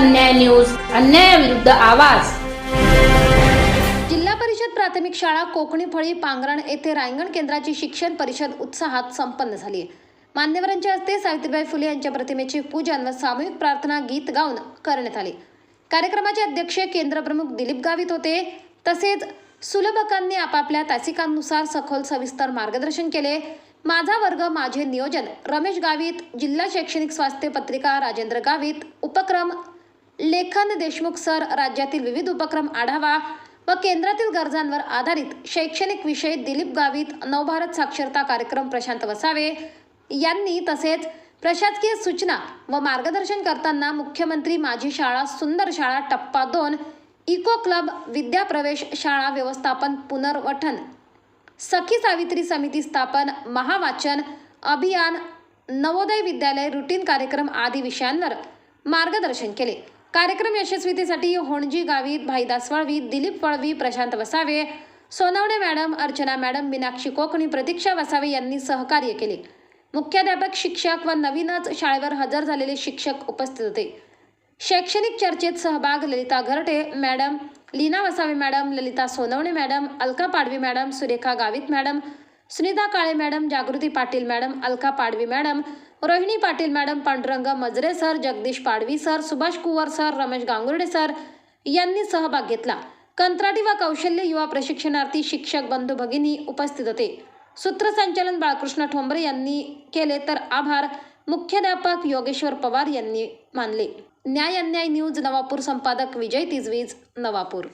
अन्याय न्यूज अन्यायाविरुद्ध आवाज. जिल्हा परिषद प्राथमिक शाळा कोकणी फळी पांगरण येथे रायगण केंद्राची शिक्षण परिषद उत्साहात संपन्न झाली. मान्यवरांच्या हस्ते सावित्रीबाई फुले यांच्या प्रतिमेचे पूजन व सामूहिक प्रार्थना गीत गाऊन करण्यात आले. कार्यक्रमाचे अध्यक्ष केंद्रप्रमुख दिलीप गावित होते. तसेच सुलभकांनी आपापल्या तासिकांनुसार सखोल सविस्तर मार्गदर्शन केले. माझा वर्ग माझे नियोजन. रमेश गावित जिल्हा शैक्षणिक स्वास्थ्य पत्रिका राजेंद्र गावित. उपक्रम लेखन देशमुख सर राज्यातील विविध उपक्रम आढावा व केंद्रातील गरजांवर आधारित शैक्षणिक विषय दिलीप गावित नवभारत साक्षरता कार्यक्रम प्रशांत वसावे यांनी तसेच प्रशासकीय सूचना व मार्गदर्शन करताना मुख्यमंत्री माझी शाळा सुंदर शाळा टप्पा दोन इको क्लब विद्याप्रवेश शाळा व्यवस्थापन पुनर्वठन सखी सावित्री समिती स्थापन महावाचन अभियान नवोदय विद्यालय रुटीन कार्यक्रम आदी विषयांवर मार्गदर्शन केले. कार्यक्रम यशस्वीतेसाठी होणजी गावित भाईदास वळवी दिलीप वळवी प्रशांत वसावे सोनवणे मॅडम अर्चना मॅडम मीनाक्षी कोकणी प्रतीक्षा वसावे यांनी सहकार्य केले. मुख्याध्यापक शिक्षक व नवीनच शाळेवर हजर झालेले शिक्षक उपस्थित होते. शैक्षणिक चर्चेत सहभाग Lalita Gharte madam Leena Vasave madam Lalita Sonawane madam Alka Padvi madam Surekha Gavit madam Sunita Kale madam Jagruti Patil madam Alka Padvi madam Rohini Patil madam Pandurang Majare sir Jagdish Padvi sir Subhash Kuwar sir Ramesh Gangurde sir यांनी सहभाग घेतला. कंत्राटी व कौशल्य युवा प्रशिक्षणार्थी शिक्षक बंधू भगिनी उपस्थित होते. सूत्रसंचालन बाळकृष्ण ठोंबरे यांनी केले तर आभार. मुख्याध्यापक योगेश्वर पवार यांनी मानले. न्याय अन्याय न्यूज नवापूर संपादक विजय तिजवीज नवापूर.